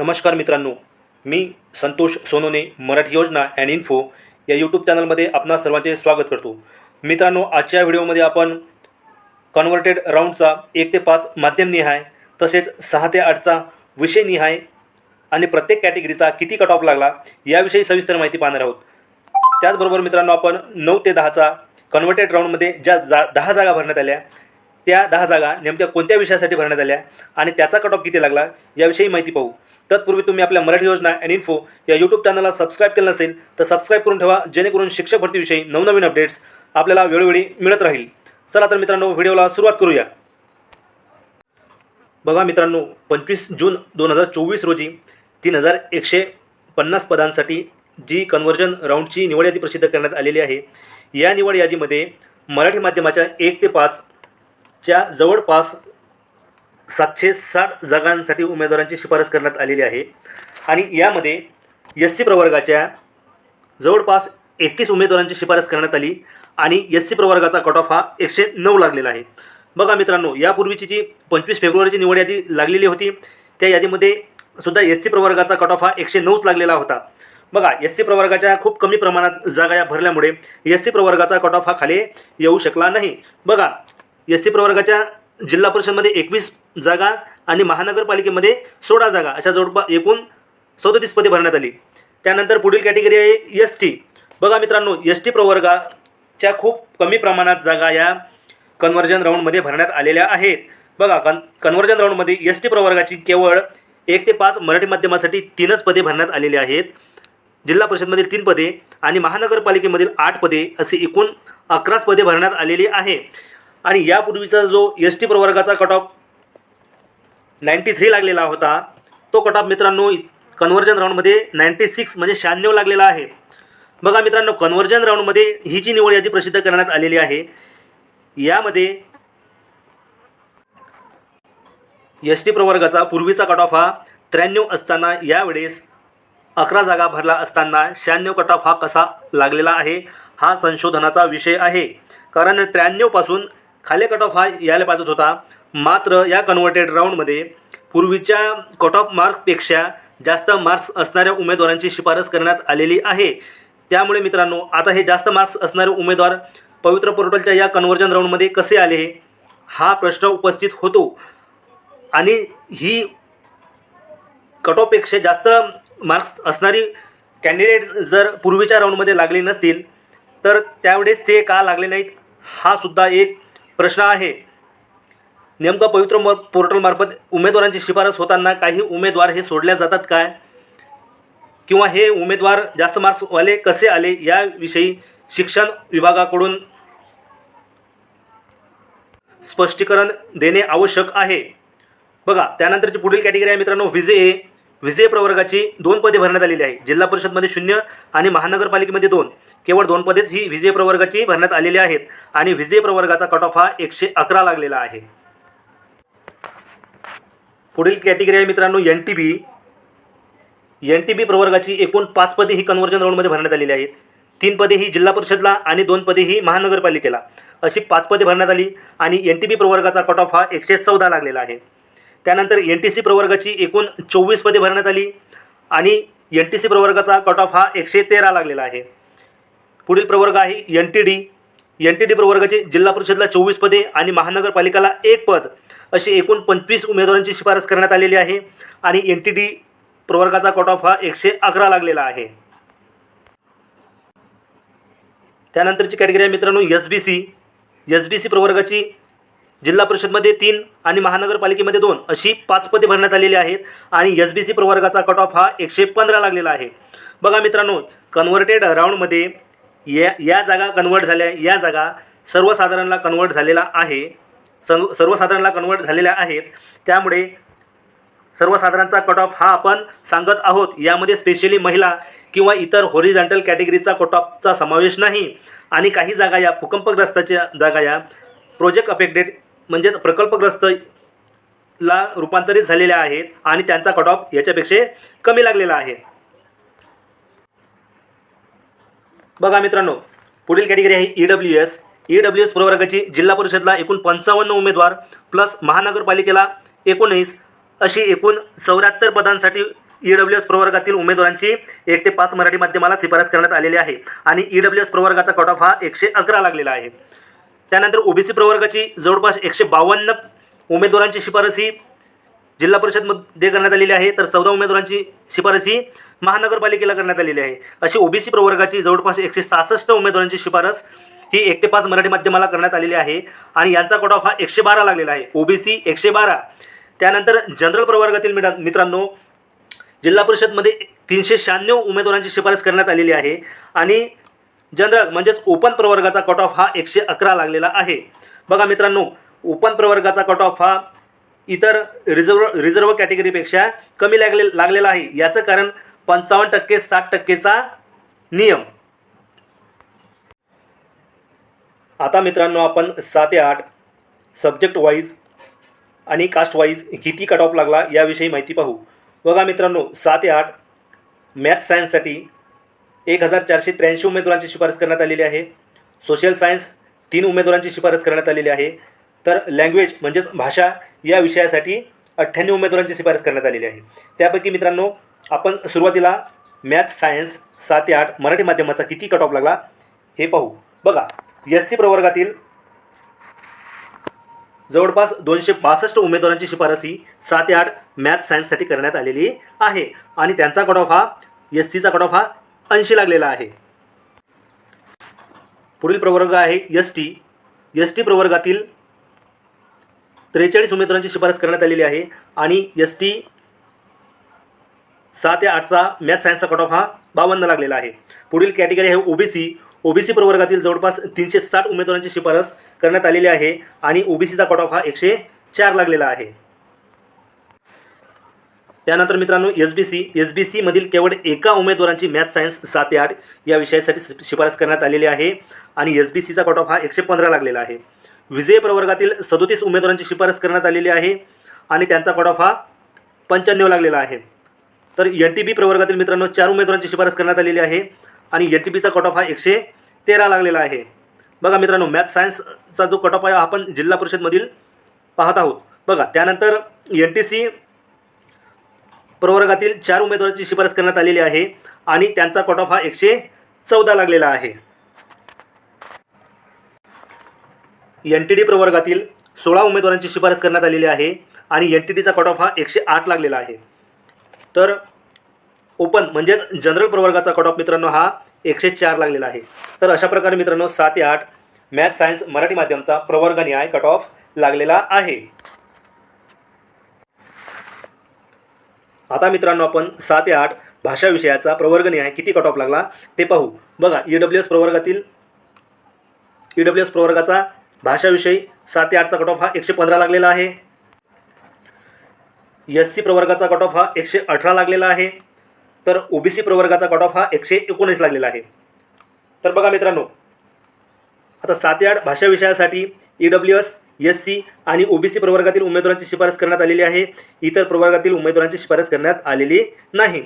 नमस्कार मित्रांनो मी Santosh Sonone Marathi Yojana and info या यूट्यूब चॅनलमध्ये आपणा सर्वांचे स्वागत करतो. मित्रांनो आजच्या व्हिडिओमध्ये आपण कन्व्हर्टेड राऊंडचा एक ते पाच माध्यमनिहाय तसेच सहा ते आठचा विषयनिहाय आणि प्रत्येक कॅटेगरीचा किती कट ऑफ लागला याविषयी सविस्तर माहिती पाहणार आहोत. त्याचबरोबर मित्रांनो आपण नऊ ते दहाचा कन्व्हर्टेड राऊंडमध्ये ज्या जा दहा जागा भरण्यात आल्या त्या दहा जागा नेमक्या कोणत्या विषयासाठी भरण्यात आल्या आणि त्याचा कट ऑफ किती लागला याविषयी माहिती पाहू. तत्पूर्वी तुम्ही आपल्या मराठी योजना अँड इन्फो या यूट्यूब चॅनलला सबस्क्राईब केलं नसेल तर सबस्क्राईब करून ठेवा जेणेकरून शिक्षक भरतीविषयी नवनवीन अपडेट्स आपल्याला वेळोवेळी मिळत राहील. चला तर मित्रांनो व्हिडिओला सुरुवात करूया. बघा मित्रांनो पंचवीस जून दोन हजार चोवीस रोजी तीन हजार एकशे पन्नास पदांसाठी जी कन्व्हर्जन राऊंडची निवड यादी प्रसिद्ध करण्यात आलेली आहे. या निवड यादीमध्ये मराठी माध्यमाच्या एक ते पाचच्या जवळपास सातशे साठ जागांसाठी उमेदवारांची शिफारस करण्यात आलेली आहे. आणि यामध्ये एस सी प्रवर्गाच्या जवळपास एकतीस उमेदवारांची शिफारस करण्यात आली आणि एस सी प्रवर्गाचा कट ऑफ हा एकशे नऊ लागलेला आहे. बघा मित्रांनो यापूर्वीची जी पंचवीस फेब्रुवारीची निवड यादी लागलेली होती त्या यादीमध्ये सुद्धा एस सी प्रवर्गाचा कट ऑफ हा एकशे नऊच लागलेला होता. बघा एस सी प्रवर्गाच्या खूप कमी प्रमाणात जागा या भरल्यामुळे एस सी प्रवर्गाचा कट ऑफ हा खाली येऊ शकला नाही. बघा एस सी प्रवर्गाच्या जिल्हा परिषदमध्ये एकवीस जागा आणि महानगरपालिकेमध्ये सोळा जागा अशा जवळपास एकूण सदोतीस पदे भरण्यात आली. त्यानंतर पुढील कॅटेगरी आहे एस टी. बघा मित्रांनो एस टी प्रवर्गाच्या खूप कमी प्रमाणात जागा या कन्व्हर्जन राऊंडमध्ये भरण्यात आलेल्या आहेत. बघा कन कन्व्हर्जन राऊंडमध्ये एस टी प्रवर्गाची केवळ एक ते पाच मराठी माध्यमासाठी तीनच पदे भरण्यात आलेली आहेत. जिल्हा परिषदमधील तीन पदे आणि महानगरपालिकेमधील आठ पदे असे एकूण अकराच पदे भरण्यात आलेली आहे. आणि यापूर्वीचा जो एस टी प्रवर्गाचा कट ऑफ नाईंटी थ्री लागलेला होता तो कट ऑफ मित्रांनो कन्व्हर्जन राऊंडमध्ये नाईंटी सिक्स म्हणजे शहाण्णव लागलेला आहे. बघा मित्रांनो कन्व्हर्जन राऊंडमध्ये ही जी निवड यादी प्रसिद्ध करण्यात आलेली आहे यामध्ये एस टी प्रवर्गाचा पूर्वीचा कट ऑफ हा त्र्याण्णव असताना यावेळेस अकरा जागा भरला असताना शहाण्णव कट ऑफ हा कसा लागलेला आहे हा संशोधनाचा विषय आहे. कारण त्र्याण्णवपासून खाली कट ऑफ हा यायला पाहिजे होता. मात्र या कन्व्हर्टेड राऊंडमध्ये पूर्वीच्या कट ऑफ मार्कपेक्षा जास्त मार्क्स असणाऱ्या उमेदवारांची शिफारस करण्यात आलेली आहे. त्यामुळे मित्रांनो आता हे जास्त मार्क्स असणारे उमेदवार पवित्र पोर्टलच्या या कन्व्हर्जन राऊंडमध्ये कसे आले हा प्रश्न उपस्थित होतो. आणि ही कट ऑफपेक्षा जास्त मार्क्स असणारी कॅन्डिडेट्स जर पूर्वीच्या राऊंडमध्ये लागले नसतील तर त्यावेळेस ते का लागले नाहीत हा सुद्धा एक प्रश्न आहे. नेमकं पवित्र म पोर्टलमार्फत उमेदवारांची शिफारस होताना काही उमेदवार हे सोडल्या जातात काय? किंवा हे उमेदवार जास्त मार्क्सवाले कसे आले? याविषयी शिक्षण विभागाकडून स्पष्टीकरण देणे आवश्यक आहे. बघा त्यानंतरची पुढील कॅटेगरी आहे मित्रांनो विजे विजय प्रवर्गाची दोन पदे भरण्यात आलेली आहे. जिल्हा परिषदमध्ये शून्य आणि महानगरपालिकेमध्ये दोन. केवळ दोन पदेच ही विजय प्रवर्गाची भरण्यात आलेली आहेत आणि विजय प्रवर्गाचा कट ऑफ हा एकशे अकरा लागलेला आहे. पुढील कॅटेगरी आहे मित्रांनो N T B N T B प्रवर्गाची एकूण पाच पदे ही कन्व्हर्जन राऊंडमध्ये भरण्यात आलेली आहेत. तीन पदे ही जिल्हा परिषदला आणि दोन पदे ही महानगरपालिकेला. अशी पाच पदे भरण्यात आली आणि एन टी बी प्रवर्गाचा कट ऑफ हा एकशे चौदा लागलेला आहे. त्यानंतर एन टी सी प्रवर्गाची एकूण चोवीस पदे भरण्यात आली आणि एन टी सी प्रवर्गाचा कट ऑफ हा एकशे तेरा लागलेला आहे. पुढील प्रवर्ग आहे N T D N T D प्रवर्गाची जिल्हा परिषदला चोवीस पदे आणि महानगरपालिकेला एक पद अशी एकूण पंचवीस उमेदवारांची शिफारस करण्यात आलेली आहे आणि एन टी डी प्रवर्गाचा कट ऑफ हा एकशे अकरा लागलेला आहे. त्यानंतरची कॅटेगरी आहे मित्रांनो S B C S B C प्रवर्गाची जिल्हा परिषदमध्ये तीन आणि महानगरपालिकेमध्ये दोन अशी पाच पदे भरण्यात आलेली आहेत आणि एस बी सी प्रवर्गाचा कट ऑफ हा एकशे पंधरा लागलेला आहे. बघा मित्रांनो कन्व्हर्टेड राऊंडमध्ये या या जागा कन्वर्ट झाल्या या जागा सर्वसाधारणला कन्वर्ट झालेला आहे. सर्व सर्वसाधारणला कन्वर्ट झालेल्या आहेत. त्यामुळे सर्वसाधारणचा कट ऑफ हा आपण सांगत आहोत. यामध्ये स्पेशली महिला किंवा इतर होरिझॉन्टल कॅटेगरीचा कट ऑफचा समावेश नाही. आणि काही जागा या भूकंपग्रस्ताच्या जागा या प्रोजेक्ट अफेक्टेड म्हणजेच प्रकल्पग्रस्त ला रूपांतरित झालेल्या आहेत आणि त्यांचा कट ऑफ याच्यापेक्षा कमी लागलेला आहे. बघा मित्रांनो पुढील कॅटेगरी आहे E W S E W S प्रवर्गाची जिल्हा परिषदला एकूण पंचावन्न उमेदवार प्लस महानगरपालिकेला एकोणीस अशी एकूण चौऱ्याहत्तर पदांसाठी ई डब्ल्यू एस प्रवर्गातील उमेदवारांची एक ते पाच मराठी माध्यमाला शिफारस करण्यात आलेली आहे. आणि ई डब्ल्यू एस प्रवर्गाचा कट ऑफ हा एकशे अकरा लागलेला आहे. त्यानंतर ओबीसी प्रवर्गाची जवळपास एकशे बावन्न उमेदवारांची शिफारस ही जिल्हा परिषदमध्ये करण्यात आलेली आहे. तर चौदा उमेदवारांची शिफारस ही महानगरपालिकेला करण्यात आलेली आहे. अशी ओबीसी प्रवर्गाची जवळपास एकशे सहासष्ट उमेदवारांची शिफारस ही एक ते पाच मराठी माध्यमाला करण्यात आलेली आहे. आणि यांचा कट ऑफ हा एकशे बारा लागलेला आहे. ओबीसी एकशे बारा. त्यानंतर जनरल प्रवर्गातील मित्रा मित्रांनो जिल्हा परिषदमध्ये तीनशे शहाण्णव उमेदवारांची शिफारस करण्यात आलेली आहे. आणि जनरल म्हणजेच ओपन प्रवर्गाचा कट ऑफ हा एकशे अकरा लागलेला आहे. बघा मित्रांनो ओपन प्रवर्गाचा कट ऑफ हा इतर रिझर्व रिझर्व कॅटेगरीपेक्षा कमी लागले लागलेला आहे. याचं कारण पंचावन्न टक्के साठ टक्केचा नियम. आता मित्रांनो आपण सात ते आठ सब्जेक्ट वाईज आणि कास्ट वाईज किती कट ऑफ लागला याविषयी माहिती पाहू. बघा मित्रांनो सात ते आठ मॅथ सायन्ससाठी एक हजार चारशे त्र्याऐंशी उमेदवारांची शिफारस करण्यात आलेली आहे. सोशल सायन्स तीन उमेदवारांची शिफारस करण्यात आलेली आहे. तर लँग्वेज म्हणजेच भाषा या विषयासाठी अठ्ठ्याण्णव उमेदवारांची शिफारस करण्यात आलेली आहे. त्यापैकी मित्रांनो आपण सुरुवातीला मॅथ सायन्स सात ते आठ मराठी माध्यमाचा किती कट ऑफ लागला हे पाहू. बघा एस सी प्रवर्गातील जवळपास दोनशे बासष्ट उमेदवारांची शिफारस ही सात ते आठ मॅथ सायन्ससाठी करण्यात आलेली आहे. आणि त्यांचा कट ऑफ हा एस सीचा कट ऑफ हा ऐंशी लागलेला आहे. पुढील प्रवर्ग आहे एस टी एस टी प्रवर्गातील त्रेचाळीस उमेदवारांची शिफारस करण्यात आलेली आहे आणि एस टी सहा ते आठचा मॅथ सायन्सचा कट ऑफ हा बावन्न लागलेला आहे. पुढील कॅटेगरी आहे ओबीसी ओबीसी प्रवर्गातील जवळपास तीनशे साठ उमेदवारांची शिफारस करण्यात आलेली आहे आणि ओबीसीचा कट ऑफ हा एकशे चार लागलेला आहे. त्यानंतर मित्रांनो S B C S B सीमधील केवळ एका उमेदवारांची मॅथ सायन्स सात ते आठ या विषयासाठी शि- शिफारस करण्यात आलेली आहे आणि एस बी सीचा कट ऑफ हा एकशे पंधरा लागलेला आहे. विजय प्रवर्गातील सदोतीस उमेदवारांची शिफारस करण्यात आलेली आहे आणि त्यांचा कट ऑफ हा पंच्याण्णव लागलेला आहे. तर एन टी बी प्रवर्गातील मित्रांनो चार उमेदवारांची शिफारस करण्यात आलेली आहे आणि एन टी बीचा कट ऑफ हा एकशे तेरा लागलेला आहे. बघा मित्रांनो मॅथ सायन्सचा जो कट ऑफ आहे आपण जिल्हा परिषदमधील पाहत आहोत. बघा त्यानंतर एन टी सी प्रवर्गातील चार उमेदवारांची शिफारस करण्यात आलेली आहे आणि त्यांचा कट ऑफ हा एकशे चौदा लागलेला आहे. एन टी डी प्रवर्गातील सोळा उमेदवारांची शिफारस करण्यात आलेली आहे आणि एन टी डीचा कट ऑफ हा एकशे आठ लागलेला आहे. तर ओपन म्हणजेच जनरल प्रवर्गाचा कट ऑफ मित्रांनो हा एकशे चार लागलेला आहे. तर अशा प्रकारे मित्रांनो सात ते आठ मॅथ सायन्स मराठी माध्यमचा प्रवर्ग न्याय कट ऑफ लागलेला आहे. आता मित्रांनो आपण सात ते आठ भाषा विषयाचा प्रवर्गनिहाय किती कट ऑफ लागला ते पाहू. बघा ई डब्ल्यू एस प्रवर्गातील ई डब्ल्यू एस प्रवर्गाचा भाषाविषयी सात ते आठचा कट ऑफ हा एकशे पंधरा लागलेला आहे. एस सी प्रवर्गाचा कट ऑफ हा एकशे अठरा लागलेला आहे. तर ओबीसी प्रवर्गाचा कट ऑफ हा एकशे एकोणीस लागलेला आहे. तर बघा मित्रांनो आता सात ते आठ भाषा विषयासाठी E W S S C आणि ओबीसी प्रवर्गातील उमेदवारांची शिफारस करण्यात आलेली आहे. इतर प्रवर्गातील उमेदवारांची शिफारस करण्यात आलेली नाही.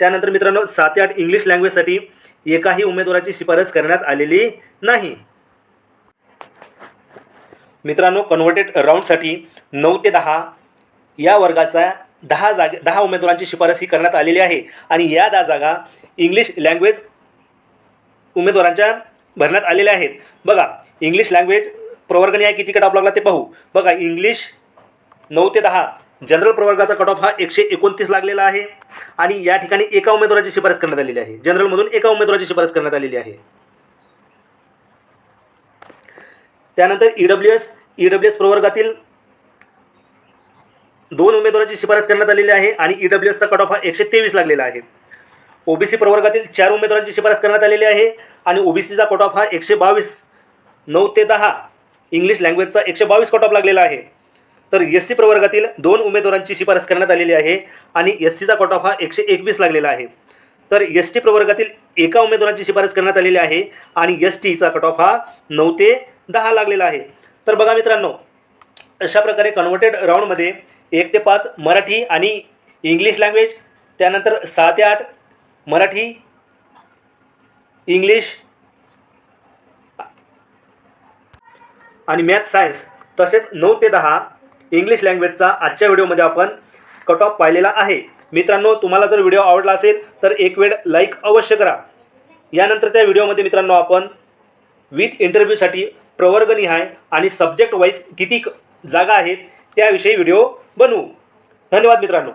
त्यानंतर मित्रांनो सात आठ इंग्लिश लँग्वेजसाठी एकाही उमेदवाराची शिफारस करण्यात आलेली नाही. मित्रांनो कन्व्हर्टेड राऊंडसाठी नऊ ते दहा या वर्गाचा दहा जागे दहा उमेदवारांची शिफारस ही करण्यात आलेली आहे. आणि या दहा जागा इंग्लिश लँग्वेज उमेदवारांच्या भरण्यात आलेल्या आहेत. बघा इंग्लिश लँग्वेज प्रवर्गणी आहे किती कट ऑफ लागला ते पाहू. बघा इंग्लिश नऊ ते दहा जनरल प्रवर्गाचा कट ऑफ हा एकशे एकोणतीस लागलेला आहे. आणि या ठिकाणी एका उमेदवाराची शिफारस करण्यात आलेली आहे. जनरलमधून एका उमेदवाराची शिफारस करण्यात आलेली आहे. त्यानंतर E W S E W S प्रवर्गातील दोन उमेदवाराची शिफारस करण्यात आलेली आहे आणि ई डब्ल्यू एसचा कट ऑफ हा एकशे तेवीस लागलेला आहे. ओबीसी प्रवर्गातील चार उमेदवारांची शिफारस करण्यात आलेली आहे आणि ओबीसीचा कट ऑफ हा एकशे बावीस नऊ ते दहा इंग्लिश लँग्वेजचा एकशे बावीस कट ऑफ लागलेला आहे. तर एस सी प्रवर्गातील दोन उमेदवारांची शिफारस करण्यात आलेली आहे आणि एस सीचा कट ऑफ हा एकशे एकवीस लागलेला आहे. तर एस टी प्रवर्गातील एका उमेदवाराची शिफारस करण्यात आलेली आहे आणि एस टीचा कट ऑफ हा नऊ ते दहा लागलेला आहे. तर बघा मित्रांनो अशा प्रकारे कन्व्हर्टेड राऊंडमध्ये एक ते पाच मराठी आणि इंग्लिश लँग्वेज त्यानंतर सहा ते आठ मराठी इंग्लिश आणि मॅथ सायन्स तसेच नऊ ते दहा इंग्लिश लँग्वेजचा आजच्या व्हिडिओमध्ये आपण कट ऑफ पाहिलेला आहे. मित्रांनो तुम्हाला जर व्हिडिओ आवडला असेल तर एक वेळ लाईक अवश्य करा. यानंतरच्या व्हिडिओमध्ये मित्रांनो आपण विथ इंटरव्ह्यूसाठी प्रवर्गनिहाय आणि सब्जेक्ट वाईज किती जागा आहेत त्याविषयी व्हिडिओ बनवू. धन्यवाद मित्रांनो.